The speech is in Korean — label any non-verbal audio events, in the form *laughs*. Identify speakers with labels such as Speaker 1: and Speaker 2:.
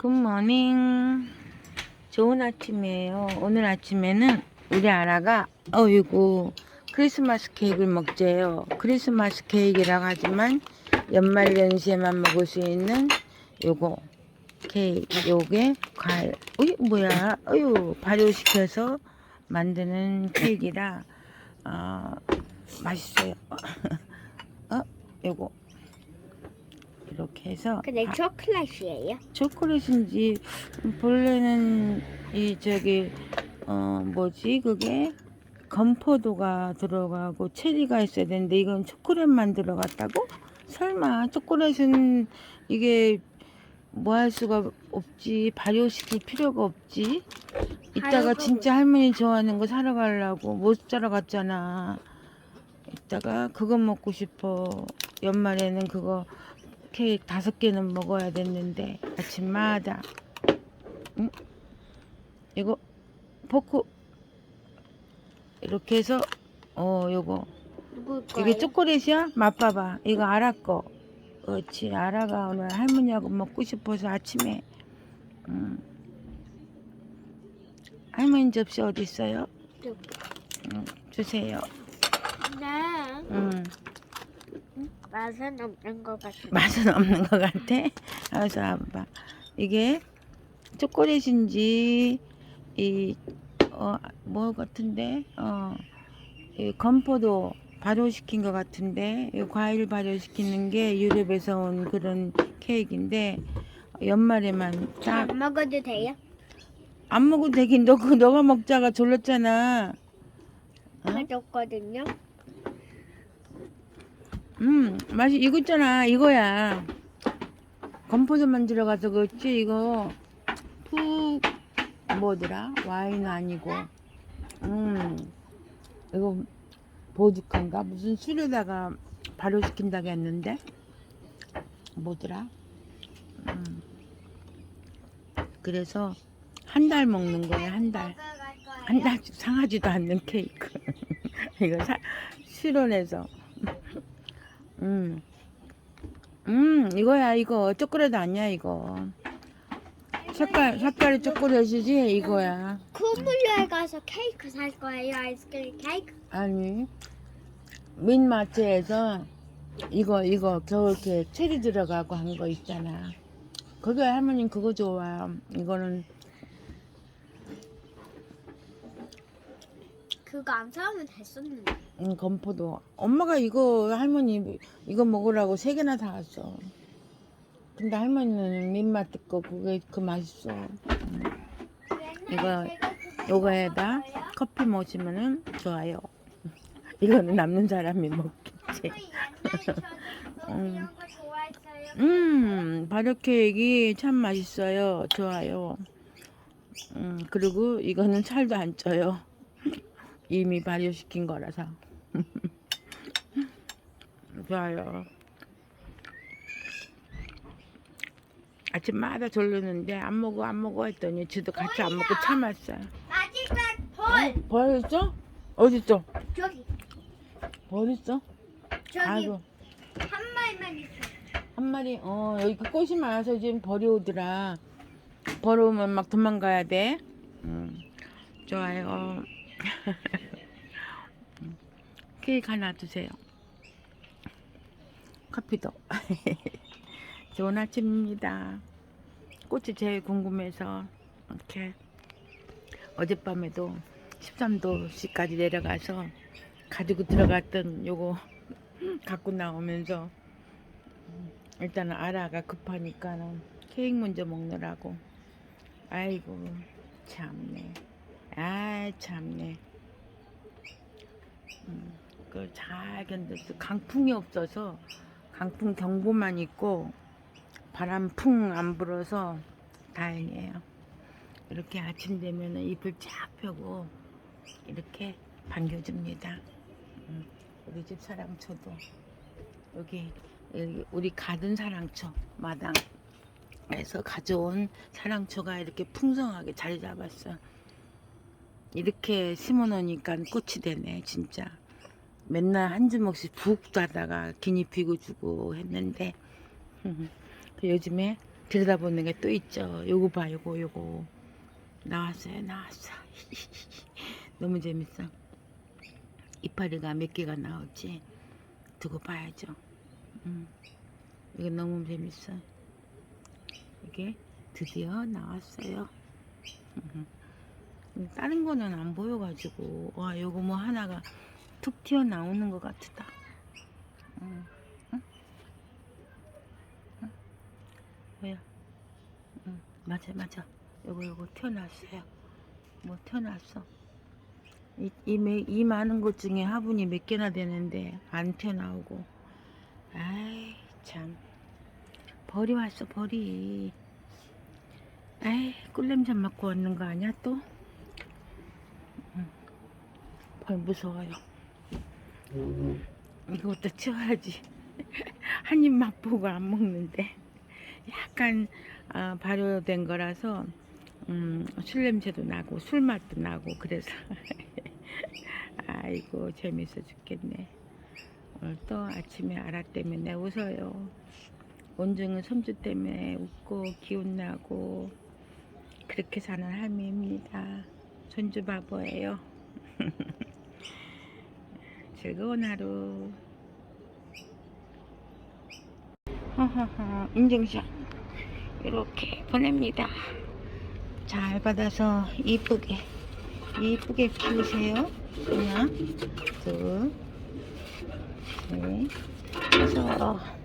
Speaker 1: 굿모닝. 좋은 아침이에요. 오늘 아침에는 우리 아라가 어이구 크리스마스 케이크를 먹재요. 크리스마스 케이크라고 하지만 연말 연시에만 먹을 수 있는 요거 케이크 요게 과일 어이 뭐야 어유 발효시켜서 만드는 케이크라 어, 맛있어요. *laughs* 어 요거 이렇게 해서
Speaker 2: 근데
Speaker 1: 바-
Speaker 2: 초콜릿이에요?
Speaker 1: 초콜릿인지 본래는 이 저기 어 뭐지? 그게 건포도가 들어가고 체리가 있어야 되는데 이건 초콜릿만 들어갔다고? 설마 초콜릿은 이게 뭐 할 수가 없지? 발효시킬 필요가 없지? 이따가 진짜 할머니 좋아하는 거 사러 가려고 못 사러 갔잖아. 이따가 그거 먹고 싶어. 연말에는 그거 케이크 다섯 개는 먹어야 됐는데 아침마다 응? 이거 포크 이렇게 해서 어 요거
Speaker 2: 거예요?
Speaker 1: 이게 초콜릿이야? 맛봐봐 이거 아라 거 그렇지 아라가 오늘 할머니하고 먹고 싶어서 아침에 음. 할머니 접시 어디 있어요?
Speaker 2: 여기.
Speaker 1: 음, 주세요
Speaker 2: 네.
Speaker 1: 음.
Speaker 2: 맛은 없는 것 같아요.
Speaker 1: 맛은 없는 것 같아. 알아서 봐봐. 이게 초콜릿인지 이어뭐 같은데 어 이 건포도 발효시킨 것 같은데 이 과일 발효시키는 게 유럽에서 온 그런 케이크인데 연말에만 딱
Speaker 2: 안 먹어도 돼요?
Speaker 1: 안 먹어도 되긴 너 그 너가 먹자가 졸렸잖아. 어?
Speaker 2: 해줬거든요.
Speaker 1: 음, 맛이 이거 있잖아. 이거야. 건포도 만 들어 가서 그렇지. 이거 푹 뭐더라? 와인 아니고. 음, 이거 보드카인가? 무슨 술에다가 발효시킨다고 했는데 뭐더라? 음. 그래서 한 달 먹는 거야. 한 달. 한 달 상하지도 않는 케이크. *laughs* 이거 사, 실온에서. 음. 음, 이거야, 이거. 초콜릿 아니야, 이거. 색깔, 색깔이 초콜릿이지, 이거야.
Speaker 2: 쿠물러에 가서 케이크 살 거예요. 아이스크림 케이크.
Speaker 1: 아니, 민마트에서 이거, 이거, 저렇게 체리 들어가고 한 거 있잖아. 그게 할머니 그거 좋아. 이거는,
Speaker 2: 그거 안 사면 됐었는데.
Speaker 1: 음, 건포도. 엄마가 이거, 할머니, 이거 먹으라고 세 개나 사왔어. 근데 할머니는 민마트 거 그게 그 맛있어. 음. 이거, 요거에다 커피 마시면은 좋아요. *laughs* 이거는 남는 사람이 먹겠지. *laughs* 음. 음, 발효 케이크 참 맛있어요. 좋아요. 음, 그리고 이거는 살도 안 쪄요. *laughs* 이미 발효시킨 거라서. 좋아요. 아침마다 졸르는데 안 먹어 안 먹어 했더니 지도 같이 안 먹고 참았어요.
Speaker 2: 마지막 벌.
Speaker 1: 벌 있어? 어디 있어?
Speaker 2: 저기
Speaker 1: 벌 있어?
Speaker 2: 저기
Speaker 1: 아이고
Speaker 2: 한 마리만 있어.
Speaker 1: 한 마리 어 여기 그 꽃이 많아서 지금 벌이 오더라. 벌 오면 막 도망가야 돼. 음 좋아요. 음, *laughs* 케이크 하나 주세요. 커피도. *laughs* 좋은 아침입니다. 꽃이 제일 궁금해서 이렇게 어젯밤에도 13도씨까지 내려가서 가지고 들어갔던 요거 갖고 나오면서 일단은 아라가 급하니까는 케이크 먼저 먹느라고 아이고 참네 아 참네 음, 그잘 견뎠어 강풍이 없어서 강풍 경보만 있고 바람 풍 안 불어서 다행이에요 이렇게 아침 되면은 잎을 쫙 펴고 이렇게 반겨줍니다 음, 우리 집 사랑초도 여기 우리 가든 사랑초 마당에서 가져온 사랑초가 이렇게 풍성하게 자리 잡았어. 이렇게 심어놓으니까 꽃이 되네 진짜. 맨날 한 주먹씩 푹 따다가 기니 피고 주고 했는데 그 요즘에 들여다보는 게 또 있죠. 요거 봐, 요거, 요거. 나왔어요, 나왔어. *laughs* 너무 재밌어. 이파리가 몇 개가 나올지 두고 봐야죠. 음. 이거 너무 재밌어. 이게 드디어 나왔어요. 음. *laughs* 다른 거는 안 보여가지고 와 요거 뭐 하나가 툭 튀어 나오는 것 같다. 음. 응? 응? 뭐야? 응, 맞아 맞아. 요거 요거 튀어나왔어요. 뭐 튀어나왔어. 이, 이, 매- 이 많은 것 중에 화분이 몇 개나 되는데 안 튀어나오고. 아이 참. 벌이 왔어 벌이. 에이 꿀냄새 맡고 왔는 거 아니야 또? 응. 벌 무서워요. 이것도 치워야지. *laughs* 한 입 맛보고 안 먹는데 약간 아, 발효된 거라서 음, 술 냄새도 나고 술 맛도 나고 그래서 *laughs* 아이고 재밌어 죽겠네. 오늘 또 아침에 알아 때문에 웃어요. 온중은 손주 때문에 웃고 기운 나고 그렇게 사는 할미입니다. 손주 바보예요. *laughs* 즐거운 하루. 하하하, 인증샷. 이렇게 보냅니다. 잘 받아서 이쁘게, 이쁘게 키우세요. 하나, 둘, 셋, 다섯.